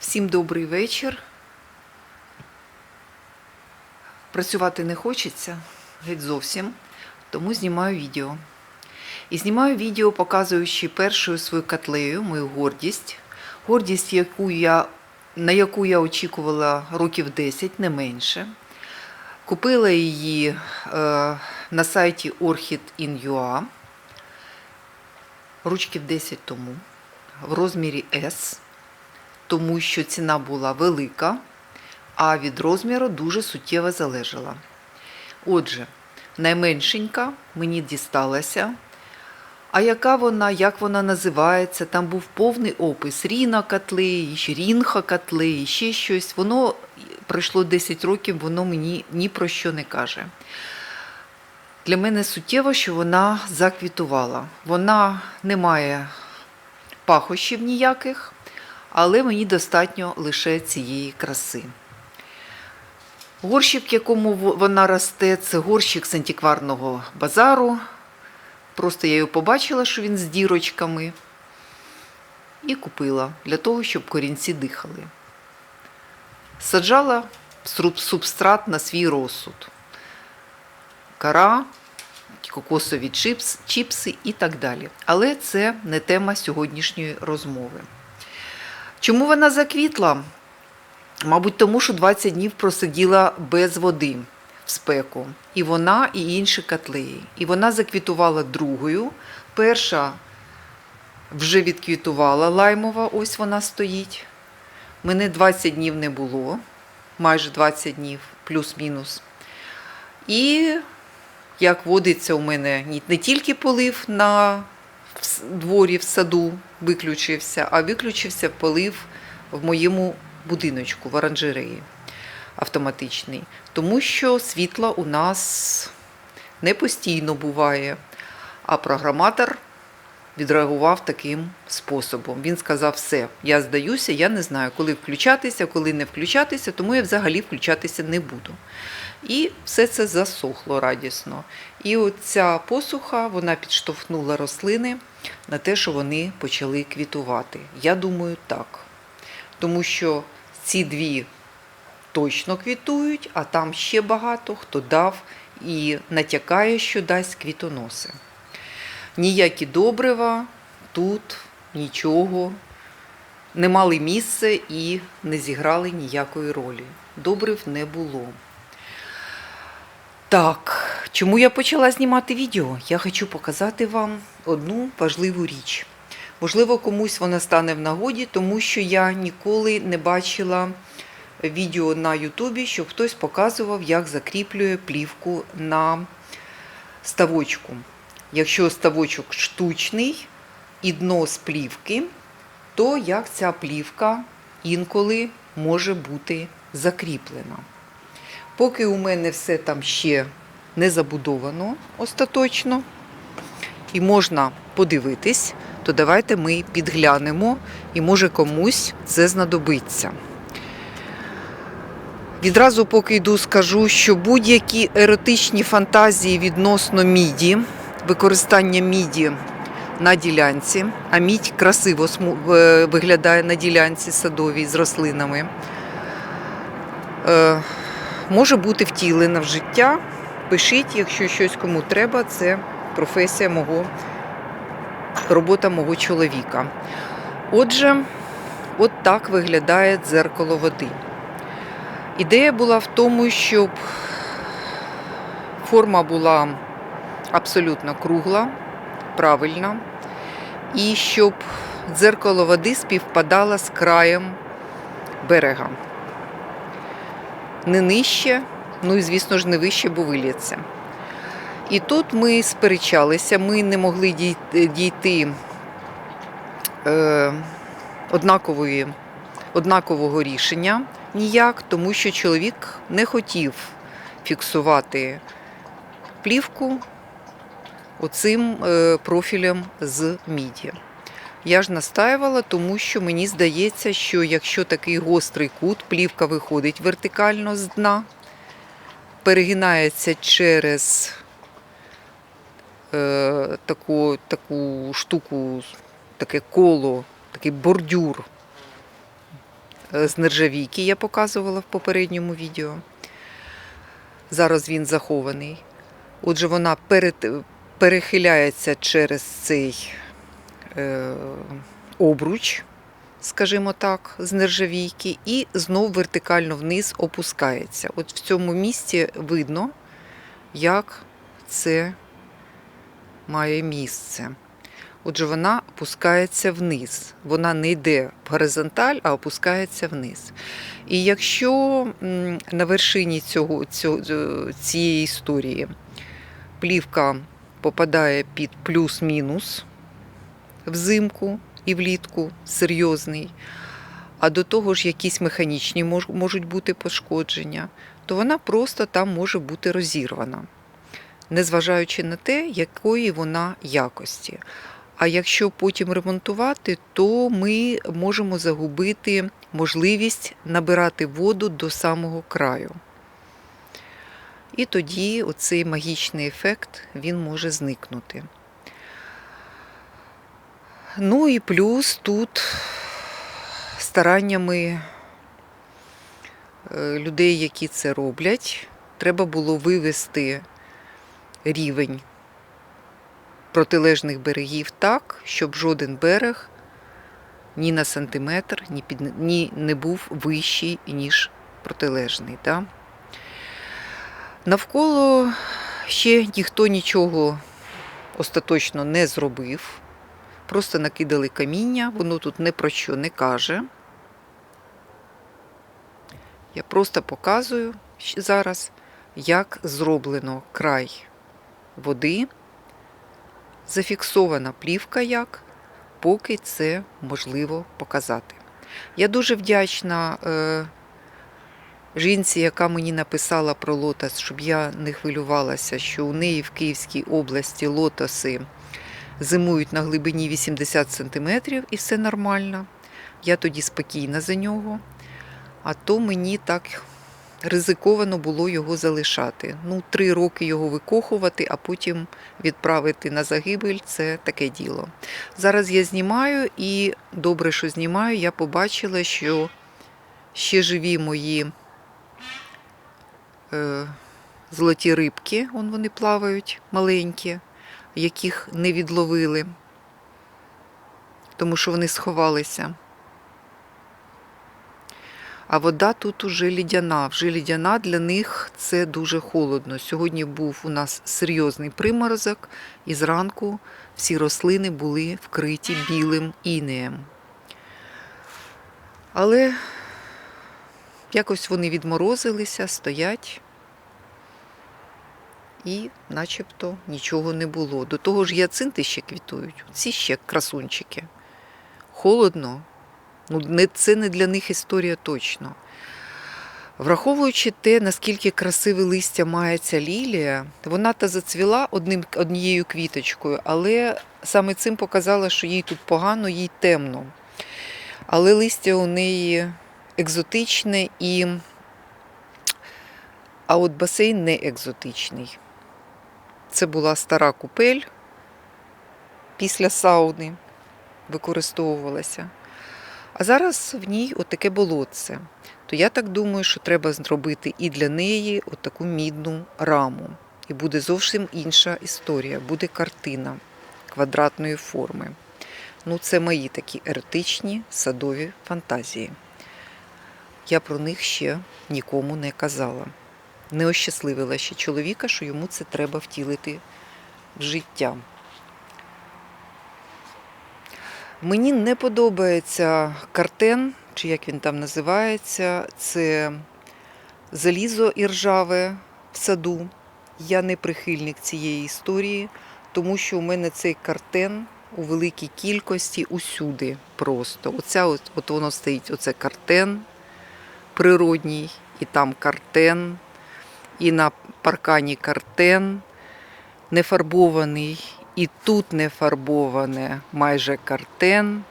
Всім добрий вечір. Працювати не хочеться, геть зовсім, тому знімаю відео. І знімаю відео, показуючи першою свою котлею, мою гордість. Гордість, яку я, на яку я очікувала років 10, не менше. Купила її е, на сайті Orchid.in.ua ручків 10 тому в розмірі S, тому що ціна була велика, а від розміру дуже суттєво залежала. Отже, найменшенька мені дісталася. А яка вона, як вона називається? Там був повний опис Ріна котли, Рінха котли, ще щось. Воно пройшло 10 років, воно мені ні про що не каже. Для мене суттєво, що вона заквітувала. Вона не має пахощів ніяких, але мені достатньо лише цієї краси. Горщик, в якому вона росте, це горщик з антикварного базару. Просто я його побачила, що він з дірочками, і купила для того, щоб корінці дихали. Саджала субстрат на свій розсуд. Кара, кокосові чипс, чіпси і так далі. Але це не тема сьогоднішньої розмови. Чому вона заквітла? Мабуть, тому що 20 днів просиділа без води в спеку. І вона, і інші котлеї. І вона заквітувала другою. Перша вже відквітувала лаймова, ось вона стоїть. Мене 20 днів не було, майже 20 днів, плюс-мінус. І як водиться у мене не тільки полив на в дворі в саду виключився, а виключився полив в моєму будиночку в оранжереї автоматичний. Тому що світла у нас не постійно буває, а програматор відреагував таким способом. Він сказав: все, я здаюся, я не знаю, коли включатися, коли не включатися, тому я взагалі включатися не буду. І все це засохло радісно. І оця посуха вона підштовхнула рослини на те, що вони почали квітувати. Я думаю, так. Тому що ці дві точно квітують, а там ще багато хто дав і натякає, що дасть квітоноси. Ніякі добрива тут нічого не мали місце і не зіграли ніякої ролі. Добрив не було. Так, чому я почала знімати відео? Я хочу показати вам одну важливу річ. Можливо, комусь вона стане в нагоді, тому що я ніколи не бачила відео на Ютубі, щоб хтось показував, як закріплює плівку на ставочку. Якщо ставочок штучний і дно з плівки, то як ця плівка інколи може бути закріплена. Поки у мене все там ще не забудовано остаточно, і можна подивитись, то давайте ми підглянемо, і може комусь це знадобиться. Відразу, поки йду, скажу, що будь-які еротичні фантазії відносно міді, використання міді на ділянці, а мідь красиво виглядає на ділянці садовій з рослинами, е, може бути втілена в життя. Пишіть, якщо щось кому треба, це професія мого, робота мого чоловіка. Отже, от так виглядає дзеркало води. Ідея була в тому, щоб форма була абсолютно кругла, правильна, і щоб дзеркало води співпадало з краєм берега. Не нижче, ну і, звісно ж, не вище, бо виліться. І тут ми сперечалися, ми не могли дійти е, однакової, однакового рішення ніяк, тому що чоловік не хотів фіксувати плівку оцим е, профілем з міді. Я ж настаювала, тому що мені здається, що якщо такий гострий кут, плівка виходить вертикально з дна, перегинається через е, таку, таку штуку, таке коло, такий бордюр е, з нержавійки, я показувала в попередньому відео. Зараз він захований. Отже, вона перед, перехиляється через цей е, обруч, скажімо так, з нержавійки, і знов вертикально вниз опускається. От в цьому місці видно, як це має місце. Отже, вона опускається вниз. Вона не йде в горизонталь, а опускається вниз. І якщо на вершині цього, цього, цієї історії плівка попадає під плюс-мінус взимку і влітку серйозний, а до того ж якісь механічні можуть бути пошкодження, то вона просто там може бути розірвана, незважаючи на те, якої вона якості. А якщо потім ремонтувати, то ми можемо загубити можливість набирати воду до самого краю. І тоді оцей магічний ефект він може зникнути. Ну і плюс тут стараннями е, людей, які це роблять, треба було вивести рівень протилежних берегів так, щоб жоден берег ні на сантиметр, ні, під, ні не був вищий, ніж протилежний. Да? Навколо ще ніхто нічого остаточно не зробив. Просто накидали каміння, воно тут не про що не каже. Я просто показую зараз, як зроблено край води, зафіксована плівка як, поки це можливо показати. Я дуже вдячна е, жінці, яка мені написала про лотос, щоб я не хвилювалася, що у неї в Київській області лотоси зимують на глибині 80 см і все нормально. Я тоді спокійна за нього. А то мені так ризиковано було його залишати. Ну, три роки його викохувати, а потім відправити на загибель це таке діло. Зараз я знімаю, і добре, що знімаю, я побачила, що ще живі мої золоті рибки, он вони плавають маленькі, яких не відловили, тому що вони сховалися. А вода тут уже лідяна. Вже лідяна для них це дуже холодно. Сьогодні був у нас серйозний приморозок, і зранку всі рослини були вкриті білим інеєм. Але якось вони відморозилися, стоять, і начебто нічого не було. До того ж, яцинти ще квітують. Ці ще красунчики. Холодно, Ну, це не для них історія точно. Враховуючи те, наскільки красиве листя має ця лілія, вона та зацвіла одним, однією квіточкою, але саме цим показала, що їй тут погано, їй темно. Але листя у неї екзотичне і. А от басейн не екзотичний. Це була стара купель після сауни використовувалася. А зараз в ній отаке болотце. То я так думаю, що треба зробити і для неї отаку мідну раму. І буде зовсім інша історія, буде картина квадратної форми. Ну, це мої такі еретичні садові фантазії. Я про них ще нікому не казала. Не ощасливила ще чоловіка, що йому це треба втілити в життя. Мені не подобається картен, чи як він там називається, це залізо іржаве в саду. Я не прихильник цієї історії, тому що у мене цей картен у великій кількості усюди просто. Оця от, от воно стоїть, оце картен природній, і там картен, і на паркані картен нефарбований, і тут не фарбоване майже картен,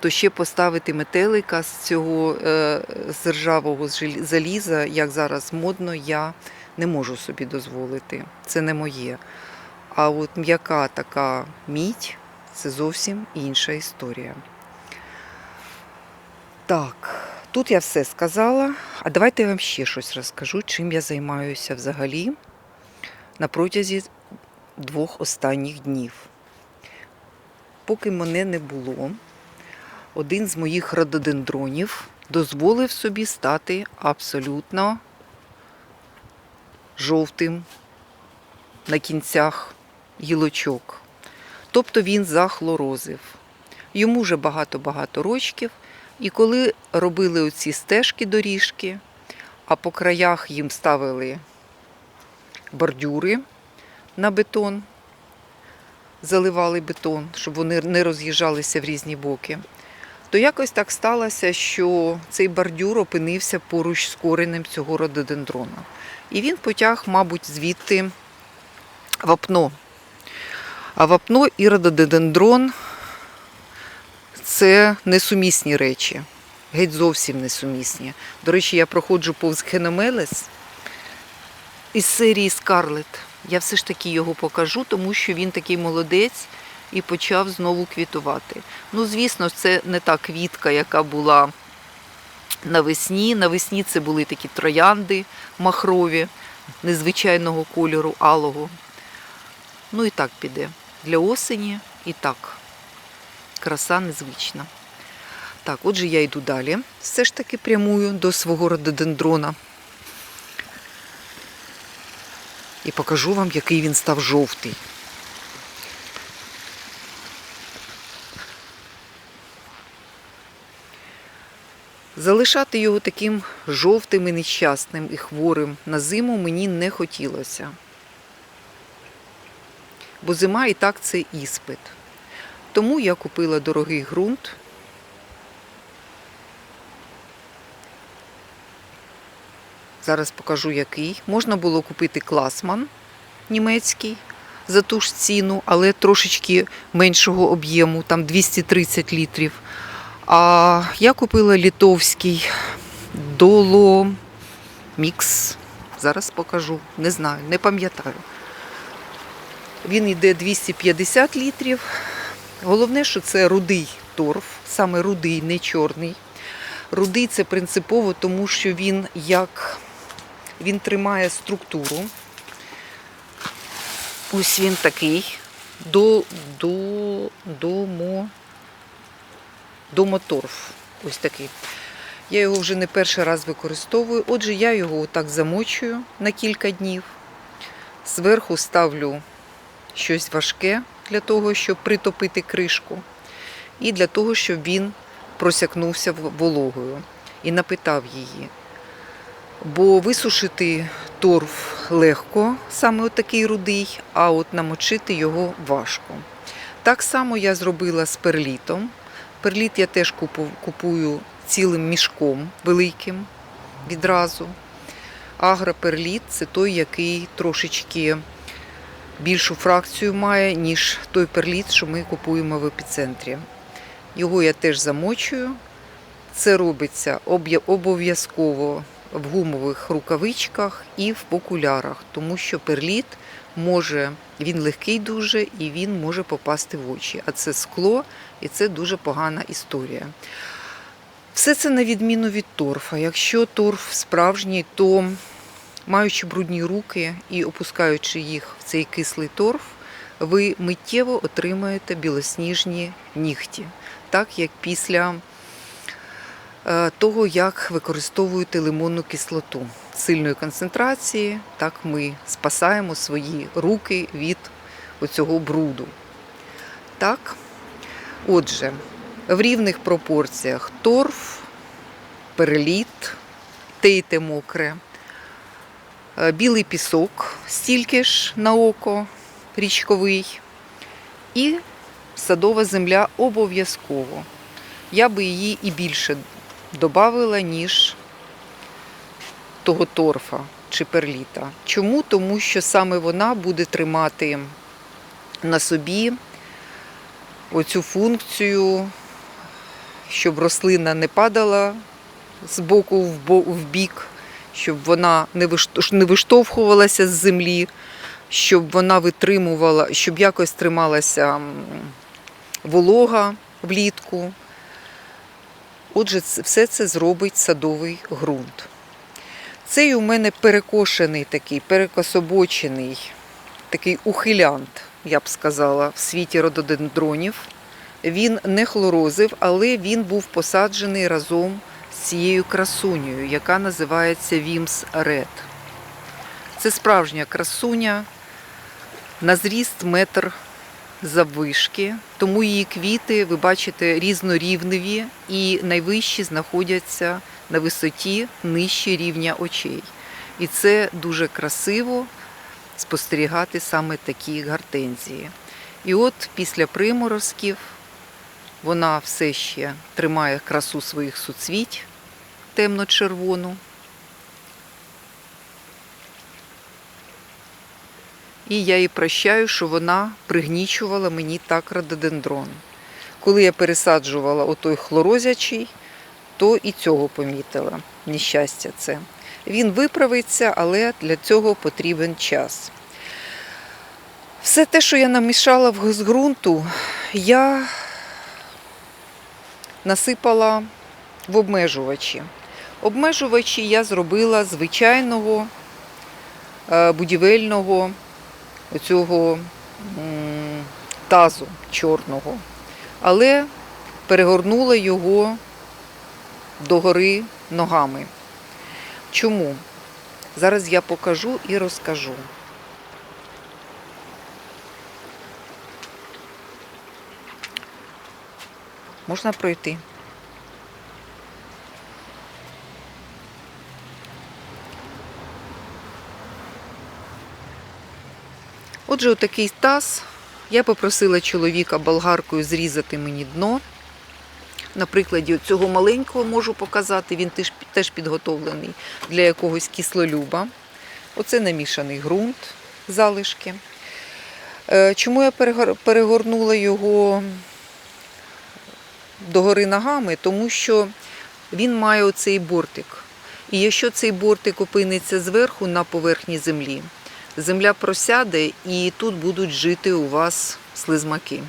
то ще поставити метелика з цього е, з ржавого заліза, як зараз модно, я не можу собі дозволити. Це не моє. А от м'яка така мідь це зовсім інша історія. Так, Тут я все сказала. А давайте я вам ще щось розкажу, чим я займаюся взагалі на протязі двох останніх днів. Поки мене не було, один з моїх рододендронів дозволив собі стати абсолютно жовтим на кінцях гілочок. Тобто він захлорозив. Йому вже багато-багато рочків. І коли робили оці стежки доріжки, а по краях їм ставили бордюри на бетон, заливали бетон, щоб вони не роз'їжджалися в різні боки, то якось так сталося, що цей бордюр опинився поруч з коренем цього рододендрона. І він потяг, мабуть, звідти вапно. А вапно і рододендрон це несумісні речі. Геть зовсім несумісні. До речі, я проходжу повз Хеномелес із серії Скарлет. Я все ж таки його покажу, тому що він такий молодець і почав знову квітувати. Ну, звісно, це не та квітка, яка була навесні. Навесні це були такі троянди махрові, незвичайного кольору алого. Ну і так піде. Для осені і так. Краса незвична. Так, отже, я йду далі. Все ж таки прямую до свого рододендрона. І покажу вам, який він став жовтий. Залишати його таким жовтим і нещасним і хворим на зиму мені не хотілося. Бо зима і так це іспит. Тому я купила дорогий ґрунт. Зараз покажу який. Можна було купити класман німецький за ту ж ціну, але трошечки меншого об'єму, там 230 літрів. А я купила літовський доло мікс. Зараз покажу. Не знаю, не пам'ятаю. Він йде 250 літрів. Головне, що це рудий торф, саме рудий, не чорний. Рудий це принципово, тому що він як він тримає структуру. Ось він такий до, до, домо, домоторф. Ось такий. Я його вже не перший раз використовую. Отже, я його отак замочую на кілька днів. Зверху ставлю щось важке для того, щоб притопити кришку, і для того, щоб він просякнувся вологою і напитав її. Бо висушити торф легко, саме такий рудий, а от намочити його важко. Так само я зробила з перлітом. Перліт я теж купую цілим мішком великим відразу. Агроперліт це той, який трошечки більшу фракцію має, ніж той перліт, що ми купуємо в епіцентрі. Його я теж замочую. Це робиться обов'язково в гумових рукавичках і в окулярах, тому що перліт може, він легкий дуже і він може попасти в очі. А це скло і це дуже погана історія. Все це на відміну від торфа. Якщо торф справжній, то маючи брудні руки і опускаючи їх в цей кислий торф, ви миттєво отримаєте білосніжні нігті, так як після е, того, як використовуєте лимонну кислоту сильної концентрації, так ми спасаємо свої руки від оцього бруду. Так, отже, в рівних пропорціях торф, переліт, те й мокре. Е, білий пісок, стільки ж на око річковий, і садова земля обов'язково. Я би її і більше додавала, ніж того торфа чи перліта. Чому? Тому що саме вона буде тримати на собі оцю функцію, щоб рослина не падала з боку в бік щоб вона не виштовхувалася з землі, щоб вона витримувала, щоб якось трималася волога влітку. Отже, все це зробить садовий ґрунт. Цей у мене перекошений такий, перекособочений, такий ухилянт, я б сказала, в світі рододендронів. Він не хлорозив, але він був посаджений разом цією красунею, яка називається Вімс Ред. Це справжня красуня на зріст метр заввишки, тому її квіти, ви бачите, різнорівневі і найвищі знаходяться на висоті нижче рівня очей. І це дуже красиво спостерігати саме такі гортензії. І от після приморозків вона все ще тримає красу своїх суцвіть темно-червону. І я їй прощаю, що вона пригнічувала мені так рододендрон. Коли я пересаджувала отой хлорозячий, то і цього помітила. Нещастя це. Він виправиться, але для цього потрібен час. Все те, що я намішала з ґрунту, я насипала в обмежувачі. Обмежувачі я зробила звичайного е, будівельного оцього тазу чорного, але перегорнула його догори ногами. Чому? Зараз я покажу і розкажу. Можна пройти. Отже, отакий таз. Я попросила чоловіка болгаркою зрізати мені дно. На прикладі цього маленького можу показати, він теж, підготовлений для якогось кислолюба. Оце намішаний ґрунт, залишки. Е, Чому я перегорнула його догори ногами? Тому що він має оцей бортик. І якщо цей бортик опиниться зверху на поверхні землі, земля просяде і тут будуть жити у вас слизмаки.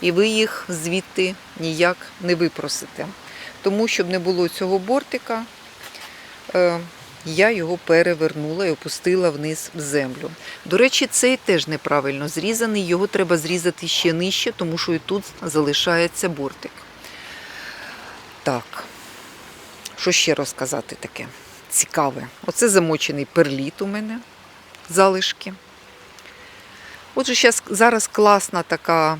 І ви їх звідти ніяк не випросите. Тому, щоб не було цього бортика, е, я його перевернула і опустила вниз в землю. До речі, цей теж неправильно зрізаний, його треба зрізати ще нижче, тому що і тут залишається бортик. Так, що ще розказати таке? Цікаве. Оце замочений перліт у мене, залишки. Отже, зараз класна така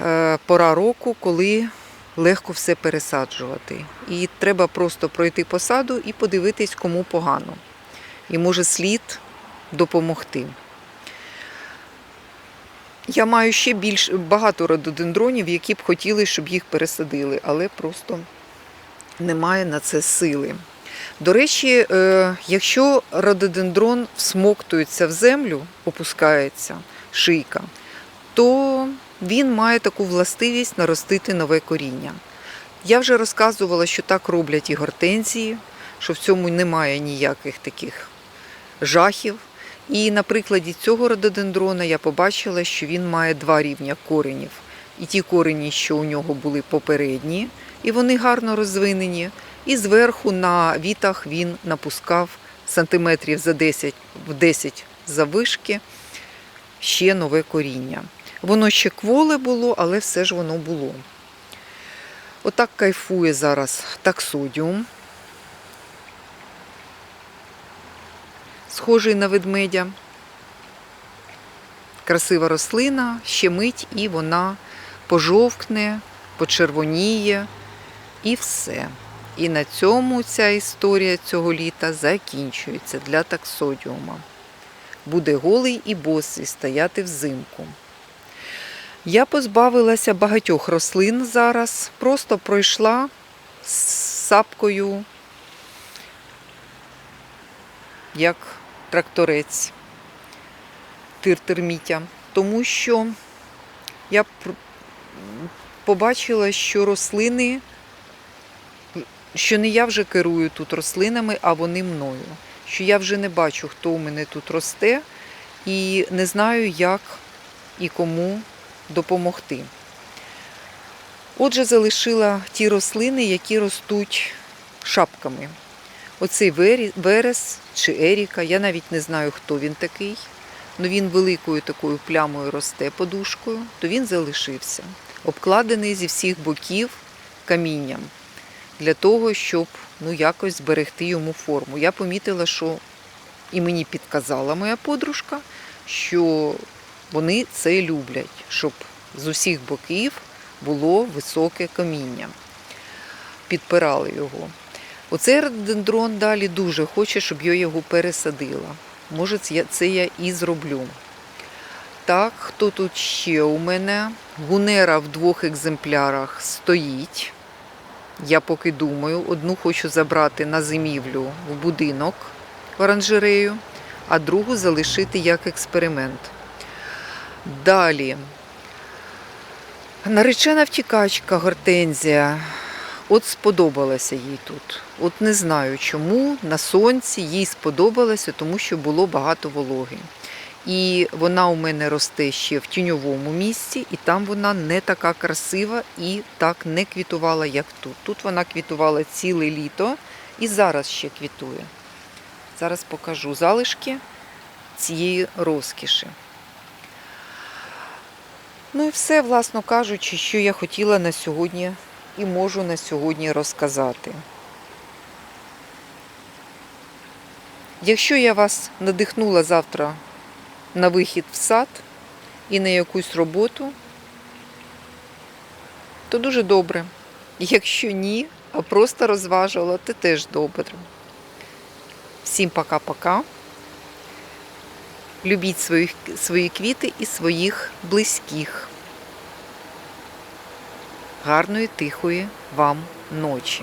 е, пора року, коли легко все пересаджувати. І треба просто пройти посаду і подивитись, кому погано. І може слід допомогти. Я маю ще більш багато рододендронів, які б хотіли, щоб їх пересадили, але просто немає на це сили. До речі, е, якщо рододендрон всмоктується в землю, опускається шийка, то він має таку властивість наростити нове коріння. Я вже розказувала, що так роблять і гортензії, що в цьому немає ніяких таких жахів. І на прикладі цього рододендрона я побачила, що він має два рівня коренів. І ті корені, що у нього були попередні, і вони гарно розвинені. І зверху на вітах він напускав сантиметрів за 10 в 10 завишки ще нове коріння. Воно ще кволе було, але все ж воно було. Отак кайфує зараз таксодіум. Схожий на ведмедя. Красива рослина, ще мить і вона пожовкне, почервоніє і все. І на цьому ця історія цього літа закінчується для таксодіума. Буде голий і босий стояти взимку. Я позбавилася багатьох рослин зараз, просто пройшла з сапкою, як тракторець тир-термітя, тому що я побачила, що рослини, що не я вже керую тут рослинами, а вони мною. Що я вже не бачу, хто у мене тут росте, і не знаю, як і кому допомогти. Отже, залишила ті рослини, які ростуть шапками. Оцей верес чи еріка, я навіть не знаю, хто він такий. але він великою такою плямою росте подушкою, то він залишився, обкладений зі всіх боків камінням для того, щоб ну, якось зберегти йому форму. Я помітила, що і мені підказала моя подружка, що вони це люблять, щоб з усіх боків було високе каміння. Підпирали його. Оцей рододендрон далі дуже хоче, щоб я його пересадила. Може, це я- і зроблю. Так, хто тут ще у мене? Гунера в двох екземплярах стоїть. Я поки думаю, одну хочу забрати на зимівлю в будинок в оранжерею, а другу залишити як експеримент. Далі. Наречена втікачка гортензія. От сподобалася їй тут. От не знаю чому. На сонці їй сподобалося, тому що було багато вологи. І вона у мене росте ще в тіньовому місці, і там вона не така красива і так не квітувала, як тут. Тут вона квітувала ціле літо і зараз ще квітує. Зараз покажу залишки цієї розкіші. Ну і все, власно кажучи, що я хотіла на сьогодні і можу на сьогодні розказати. Якщо я вас надихнула завтра на вихід в сад і на якусь роботу, то дуже добре. Якщо ні, а просто розважувала, то теж добре. Всім пока-пока. Любіть свої, свої квіти і своїх близьких. Гарної, тихої вам ночі.